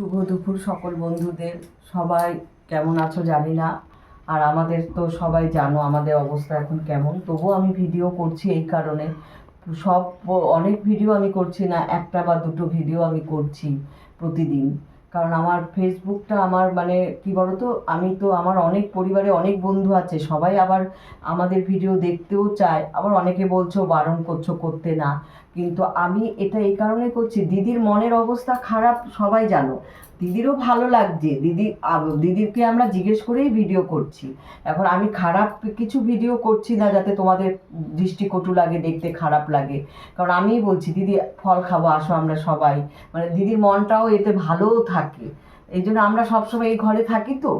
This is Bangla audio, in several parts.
শুভ দুপুর সকল বন্ধুদের। সবাই কেমন আছো জানি না, আর আমাদের তো সবাই জানো আমাদের অবস্থা এখন কেমন। তবুও আমি ভিডিও করছি এই কারণে। সব, অনেক ভিডিও আমি করছি না, একটা বা দুটো ভিডিও আমি করছি প্রতিদিন। কারণ আমার ফেসবুকটা আমার মানে কি বলতো, আমি তো আমার অনেক পরিবারে অনেক বন্ধু আছে, সবাই আবার আমাদের ভিডিও দেখতেও চায়। আবার অনেকে বলছো বারণ করছ করতে না। কিন্তু আমি এটা এই কারণে করছি, দিদির মনের অবস্থা খারাপ, সবাই জানো। দিদিরও ভালো লাগছে, দিদি দিদিকে আমরা জিজ্ঞেস করেই ভিডিও করছি। এখন আমি খারাপ কিছু ভিডিও করছি না যাতে তোমাদের দৃষ্টিকটু লাগে, দেখতে খারাপ লাগে। কারণ আমিই বলছি, দিদি, ফল খাব, আসো আমরা সবাই। মানে দিদির মনটাও এতে ভালোও থাকে। এই জন্য আমরা সবসময় এই ঘরে থাকি তো।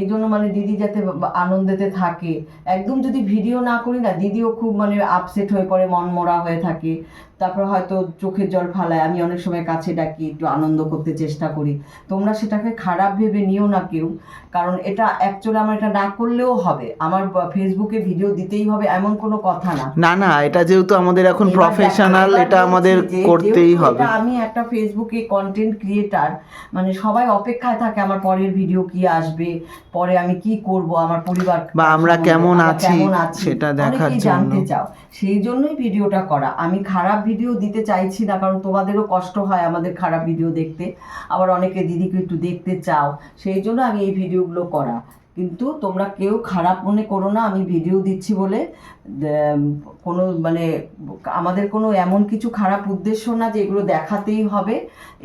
এই জন্য মানে দিদি যাতে আনন্দেতে থাকে। একদম যদি ভিডিও না করি না, দিদিও খুব মানে আপসেট হয়ে পড়ে মন মরা হয়ে থাকে। তারপর হয়তো চোখের জল ফালায় আমি অনেক সময় কাছে ডাকি একটু আনন্দ করতে চেষ্টা করি। তোমরা সেটাকে খারাপ ভেবে নিও না কেউ কারণ এটা অ্যাকচুয়ালি আমার এটা না করলেও হবে। আমার ফেসবুকে ভিডিও দিতেই হবে এমন কোনো কথা না। না না এটা যেহেতু আমাদের এখন প্রফেশনাল এটা আমাদের করতেই হবে। আমি একটা ফেসবুকে কন্টেন্ট ক্রিয়েটার মানে সবাই অপেক্ষায় থাকে আমার পরের ভিডিও কি আসবে পরে আমি কি করব আমার পরিবার বা আমরা কেমন আছি সেটা দেখার জন্য। জানতে চাও। সেই জন্যই ভিডিওটা করা। আমি খারাপ ভিডিও দিতে চাইছি না, কারণ তোমাদেরও কষ্ট হয় আমাদের খারাপ ভিডিও দেখতে। আবার অনেকে দিদিকে একটু দেখতে চাও, সেই জন্য আমি এই ভিডিওগুলো করা। কিন্তু তোমরা কেউ খারাপ মনে করো না, আমি ভিডিও দিচ্ছি বলে কোনো মানে আমাদের কোনো এমন কিছু খারাপ উদ্দেশ্য না যে এগুলো দেখাতেই হবে।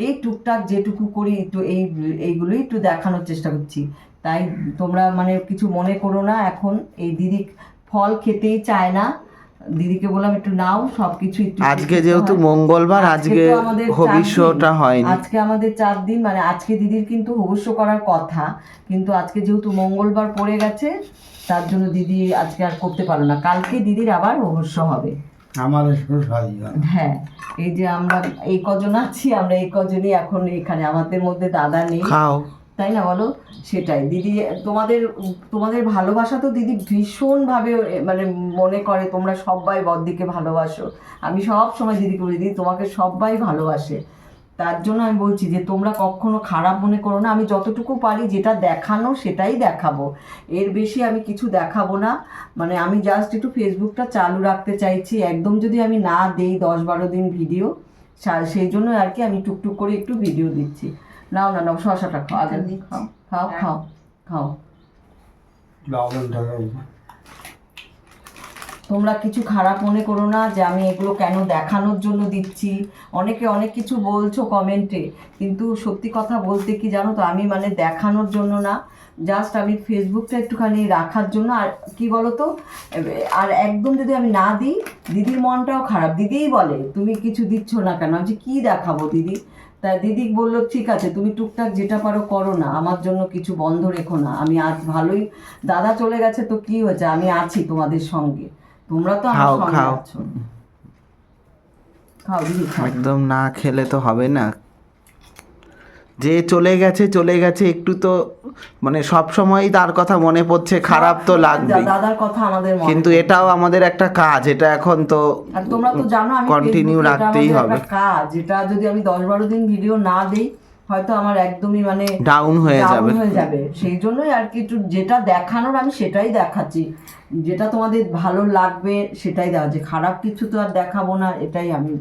এই টুকটাক যেটুকু করি, একটু এই, এইগুলোই একটু দেখানোর চেষ্টা করছি। তাই তোমরা মানে কিছু মনে করো না, এখন এই দিদি ফল খেতেই চায় না। দিদিকে বললাম একটু নাও সব কিছু একটু আজকে যেহেতু মঙ্গলবার আজকে দিন। হয়নি। আজকে আমাদের চার দিন মানে আজকে দিদির কিন্তু অবশ্য করার কথা কিন্তু আজকে যেহেতু মঙ্গলবার পড়ে গেছে তার জন্য দিদি আজকে আর করতে পারল না। কালকে দিদির আবার অবশ্য হবে। আমার হ্যাঁ এই যে আমরা এই কজন আছি আমরা এই কজনই এখন এখানে। আমাদের মধ্যে দাদা নেই। খাও। তাই না বলো? সেটাই। দিদি, তোমাদের তোমাদের ভালোবাসা তো দিদি ভীষণভাবে মানে মনে করে তোমরা সবাই বদ্দিকে ভালোবাসো। আমি সব সময় দিদিকে বলি, দিদি, তোমাকে সবাই ভালোবাসে। তার জন্য আমি বলছি যে, তোমরা কখনো খারাপ মনে করো না। আমি যতটুকু পারি যেটা দেখানো সেটাই দেখাবো। এর বেশি আমি কিছু দেখাবো না। মানে আমি জাস্ট একটু ফেসবুকটা চালু রাখতে চাইছি। একদম যদি আমি না দেই দশ বারো দিন ভিডিও সেই জন্য আর কি আমি টুকটুক করে একটু ভিডিও দিচ্ছি। নাও না নাও খাও খাও খাও তোমরা কিছু খারাপ মনে করো না যে আমি এগুলো কেন দেখানোর জন্য দিচ্ছি? অনেকে অনেক কিছু বলছো কমেন্টে কিন্তু সত্যি কথা বলতে কি জানো তো, আমি মানে দেখানোর জন্য না জাস্ট আমি ফেসবুকটা একটুখানি রাখার জন্য, আর কি বলো তো আর একদম যদি আমি না দিই, দিদির মনটাও খারাপ। দিদিই বলে, তুমি কিছু দিচ্ছ না কেন? আমি কি দেখাবো দিদি? তা দিদি বলল ঠিক আছে তুমি টুকটাক যেটা পারো করো না আমার জন্য কিছু বন্ধ রেখো না। আমি আজ ভালোই দাদা চলে গেছে তো কি হয়েছে? আমি আছি তোমাদের সঙ্গে। তোমরা তো আমার সঙ্গে। আছো। খাও দিদি একদম না খেলে তো হবে না। যে চলে গেছে চলে গেছে একটু তো মানে সব সময়ই তার কথা মনে পড়ছে খারাপ তো লাগবেই। দাদার কথা আমাদের কিন্তু এটাও আমাদের একটা কাজ এটা এখন তো আর তোমরা তো জানো আমি কন্টিনিউ রাখতেই হবে। কাজ যেটা যদি আমি দশ বারো দিন ভিডিও না দিই হয়তো আমার একদমই মানে ডাউন হয়ে যাবে। হয়ে যাবে। সেই জন্যই আর কি একটু যেটা দেখানোর আমি সেটাই দেখাচ্ছি। যেটা তোমাদের ভালো লাগবে সেটাই দেওয়া যে খারাপ কিছু তো আর দেখাবো না এটাই আমি